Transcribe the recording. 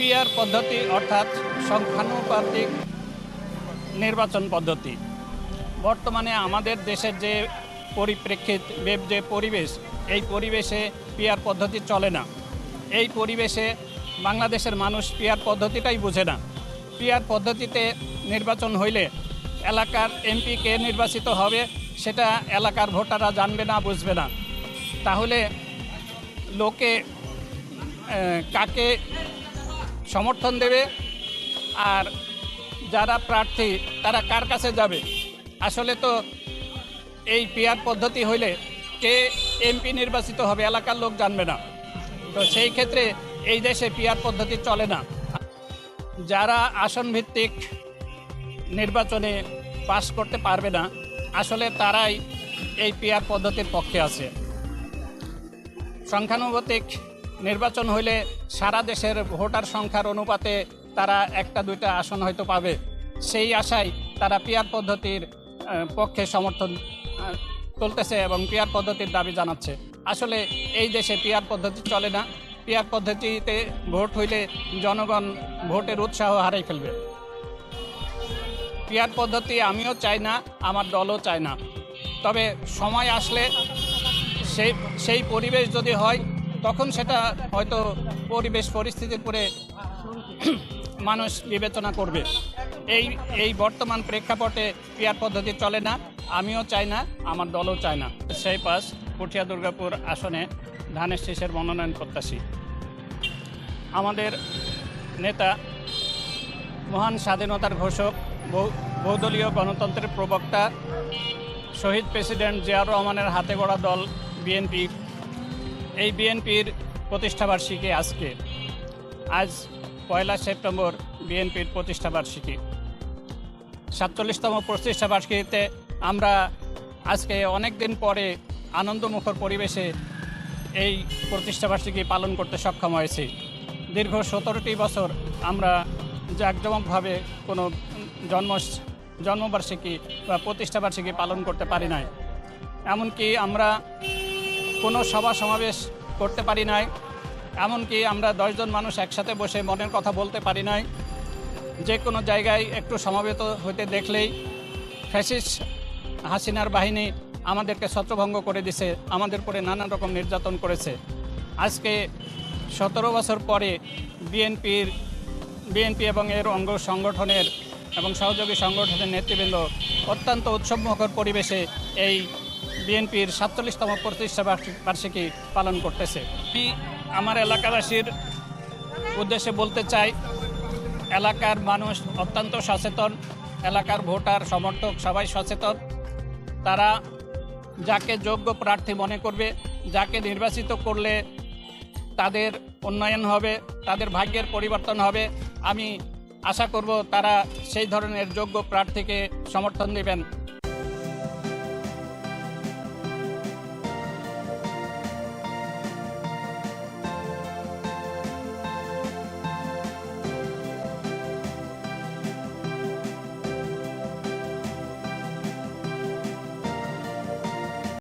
PR পদ্ধতি অর্থাৎ সংখ্যানুপাতিক নির্বাচন পদ্ধতি। বর্তমানে আমাদের দেশের যে পরিপ্রেক্ষিত, যে পরিবেশ, এই পরিবেশে পিয়ার পদ্ধতি চলে না। এই পরিবেশে বাংলাদেশের মানুষ পিয়ার পদ্ধতিটাই বুঝে না। পিয়ার পদ্ধতিতে নির্বাচন হইলে এলাকার এমপি কে নির্বাচিত হবে, সেটা এলাকার ভোটাররা জানবে না, বুঝবে না। তাহলে লোকে কাকে সমর্থন দেবে আর যারা প্রার্থী, তারা কার কাছে যাবে? আসলে তো এই পিয়ার পদ্ধতি হইলে কে এমপি নির্বাচিত হবে এলাকার লোক জানবে না। তো সেই ক্ষেত্রে এই দেশে পিয়ার পদ্ধতি চলে না। যারা আসন ভিত্তিক নির্বাচনে পাশ করতে পারবে না, আসলে তারাই এই পিয়ার পদ্ধতির পক্ষে আছে। সংখ্যানুপাতিক নির্বাচন হইলে সারা দেশের ভোটার সংখ্যার অনুপাতে তারা একটা দুইটা আসন হয়তো পাবে। সেই আশায় তারা পিয়ার পদ্ধতির পক্ষে সমর্থন তুলতেছে এবং পিয়ার পদ্ধতির দাবি জানাচ্ছে। আসলে এই দেশে পিয়ার পদ্ধতি চলে না। পিয়ার পদ্ধতিতে ভোট হইলে জনগণ ভোটের উৎসাহ হারাই ফেলবে। পিয়ার পদ্ধতি আমিও চাই না, আমার দলও চায় না। তবে সময় আসলে সেই সেই পরিবেশ যদি হয় তখন সেটা হয়তো পরিবেশ, পরিস্থিতির পরে মানুষ বিবেচনা করবে। এই এই বর্তমান প্রেক্ষাপটে পিয়ার পদ্ধতি চলে না, আমিও চাই না, আমার দলও চায় না। সেই পাস পুঠিয়া দুর্গাপুর আসনে ধানের শীষের মনোনয়ন প্রত্যাশী। আমাদের নেতা, মহান স্বাধীনতার ঘোষক, বহু- বহুদলীয় গণতন্ত্রের প্রবক্তা, শহীদ প্রেসিডেন্ট জিয়াউর রহমানের হাতে গড়া দল, বিএনপি এই বিএনপির প্রতিষ্ঠাবার্ষিকী আজকে। আজ পয়লা সেপ্টেম্বর বিএনপির প্রতিষ্ঠাবার্ষিকী। সাতচল্লিশতম প্রতিষ্ঠাবার্ষিকীতে আমরা আজকে অনেক দিন পরে আনন্দমুখর পরিবেশে এই প্রতিষ্ঠাবার্ষিকী পালন করতে সক্ষম হয়েছি। দীর্ঘ সতেরোটি বছর আমরা জাঁকজমকভাবে কোনো জন্ম, জন্মবার্ষিকী বা প্রতিষ্ঠাবার্ষিকী পালন করতে পারি নাই। এমনকি আমরা কোনো সভা সমাবেশ করতে পারি নাই। এমনকি আমরা দশজন মানুষ একসাথে বসে মনের কথা বলতে পারি নাই। যে কোনো জায়গায় একটু সমাবেত হতে দেখলেই ফ্যাসিস হাসিনার বাহিনী আমাদেরকে ছত্রভঙ্গ করে দিছে, আমাদের উপরে নানান রকম নির্যাতন করেছে। আজকে সতেরো বছর পরে বিএনপির, বিএনপি এবং এর অঙ্গ সংগঠনের এবং সহযোগী সংগঠনের নেতৃবৃন্দ অত্যন্ত উৎসবমুখর পরিবেশে এই বিএনপির সাতচল্লিশতম প্রতিষ্ঠা বার্ষিক- পালন করতেছে। আমি আমার এলাকাবাসীর উদ্দেশ্যে বলতে চাই, এলাকার মানুষ অত্যন্ত সচেতন, এলাকার ভোটার, সমর্থক সবাই সচেতন। তারা যাকে যোগ্য প্রার্থী মনে করবে, যাকে নির্বাচিত করলে তাদের উন্নয়ন হবে, তাদের ভাগ্যের পরিবর্তন হবে। আমি আশা করব তারা সেই ধরনের যোগ্য প্রার্থীকে সমর্থন দেবেন।